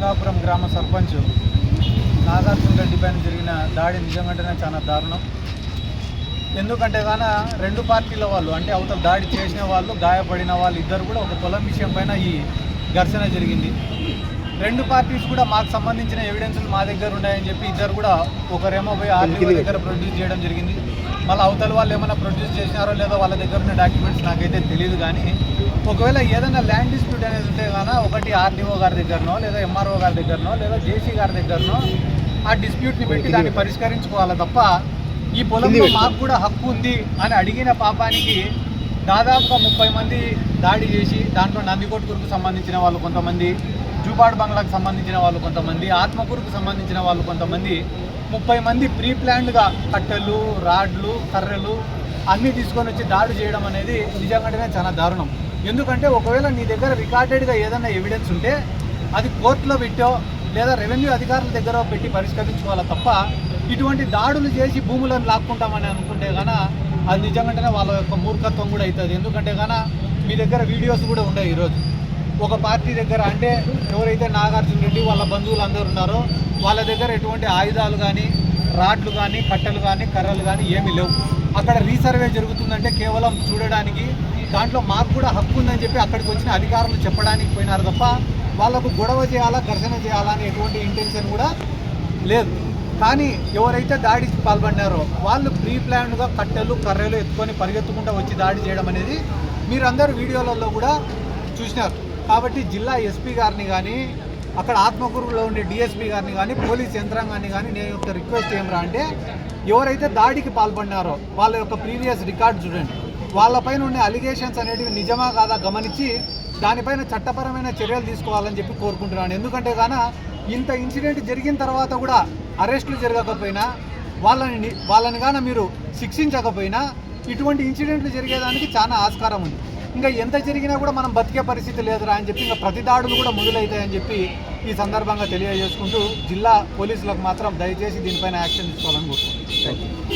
గంగాపురం గ్రామ సర్పంచ్ నాగార్జున రెడ్డి పైన జరిగిన దాడి నిజంగానే చాలా దారుణం. ఎందుకంటే గాన రెండు పార్టీల వాళ్ళు అంటే అవతల దాడి చేసిన వాళ్ళు గాయపడిన వాళ్ళు ఇద్దరు కూడా ఒక పొలం విషయం పైన ఈ ఘర్షణ జరిగింది. రెండు పార్టీస్ కూడా మాకు సంబంధించిన ఎవిడెన్స్లు మా దగ్గర ఉన్నాయని చెప్పి ఇద్దరు కూడా ఒకరేమో పోయి ఆర్టీఓ దగ్గర ప్రొడ్యూస్ చేయడం జరిగింది. మళ్ళీ అవతల వాళ్ళు ఏమైనా ప్రొడ్యూస్ చేసినారో లేదో వాళ్ళ దగ్గర ఉన్న డాక్యుమెంట్స్ నాకైతే తెలియదు కానీ ఒకవేళ ఏదైనా ల్యాండ్ డిస్ప్యూట్ అనేది ఉంటే గాన ఒకటి ఆర్డీఓ గారి దగ్గరనో లేదా ఎంఆర్ఓ గారి దగ్గరనో లేదా జేసీ గారి దగ్గరనో ఆ డిస్ప్యూట్ని పెట్టి దాన్ని పరిష్కరించుకోవాలి తప్ప ఈ పొలంలో మాకు కూడా హక్కు ఉంది అని అడిగిన పాపానికి దాదాపుగా ముప్పై మంది దాడి చేసి దాంట్లో నందికొట్కూరుకు సంబంధించిన వాళ్ళు కొంతమంది జూపాడు బంగ్లాకు సంబంధించిన వాళ్ళు కొంతమంది ఆత్మకూరుకు సంబంధించిన వాళ్ళు కొంతమంది ముప్పై మంది ప్రీ ప్లాన్డ్గా కట్టెలు రాడ్లు కర్రెలు అన్నీ తీసుకొని వచ్చి దాడి చేయడం అనేది నిజంగానే చాలా దారుణం. ఎందుకంటే ఒకవేళ నీ దగ్గర రికార్డెడ్గా ఏదైనా ఎవిడెన్స్ ఉంటే అది కోర్టులో పెట్టో లేదా రెవెన్యూ అధికారుల దగ్గర పెట్టి పరిష్కరించుకోవాలి తప్ప ఇటువంటి దాడులు చేసి భూములను లాక్కుంటామని అనుకుంటే గాన అది నిజంగానే వాళ్ళ యొక్క మూర్ఖత్వం కూడా అవుతుంది. ఎందుకంటే గాన మీ దగ్గర వీడియోస్ కూడా ఉన్నాయి ఈరోజు. ఒక పార్టీ దగ్గర అంటే ఎవరైతే నాగార్జున రెడ్డి వాళ్ళ బంధువులు అందరు ఉన్నారో వాళ్ళ దగ్గర ఎటువంటి ఆయుధాలు కానీ రాడ్లు కానీ కట్టెలు కానీ కర్రలు కానీ ఏమీ లేవు. అక్కడ రీసర్వే జరుగుతుందంటే కేవలం చూడడానికి దాంట్లో మాకు కూడా హక్కు ఉందని చెప్పి అక్కడికి వచ్చిన అధికారులు చెప్పడానికి పోయినారు తప్ప వాళ్ళకు గొడవ చేయాలా ఘర్షణ చేయాలా అని ఎటువంటి ఇంటెన్షన్ కూడా లేదు. కానీ ఎవరైతే దాడికి పాల్పడినారో వాళ్ళు ప్రీ ప్లాన్డ్గా కట్టెలు కర్రెలు ఎత్తుకొని పరిగెత్తుకుంటూ వచ్చి దాడి చేయడం అనేది మీరందరూ వీడియోలలో కూడా చూసినారు. కాబట్టి జిల్లా ఎస్పీ గారిని కానీ అక్కడ ఆత్మకూరులో ఉండే డిఎస్పీ గారిని కానీ పోలీస్ యంత్రాంగాన్ని కానీ నేను యొక్క రిక్వెస్ట్ ఏమరా అంటే ఎవరైతే దాడికి పాల్పడినారో వాళ్ళ యొక్క ప్రీవియస్ రికార్డ్ చూడండి. వాళ్ళపైన ఉండే అలిగేషన్స్ అనేటివి నిజమా కాదా గమనించి దానిపైన చట్టపరమైన చర్యలు తీసుకోవాలని చెప్పి కోరుకుంటున్నాను. ఎందుకంటే గాన ఇంత ఇన్సిడెంట్ జరిగిన తర్వాత కూడా అరెస్టులు జరగకపోయినా వాళ్ళని వాళ్ళని గాన మీరు శిక్షించకపోయినా ఇటువంటి ఇన్సిడెంట్లు జరిగేదానికి చాలా ఆస్కారం ఉంది. ఇంకా ఎంత జరిగినా కూడా మనం బతికే పరిస్థితి లేదురా అని చెప్పి ఇంకా ప్రతి దాడులు కూడా మొదలవుతాయని చెప్పి ఈ సందర్భంగా తెలియజేసుకుంటూ జిల్లా పోలీసులకు మాత్రం దయచేసి దీనిపైన యాక్షన్ తీసుకోవాలని కోరుకుంటున్నాను థ్యాంక్ యూ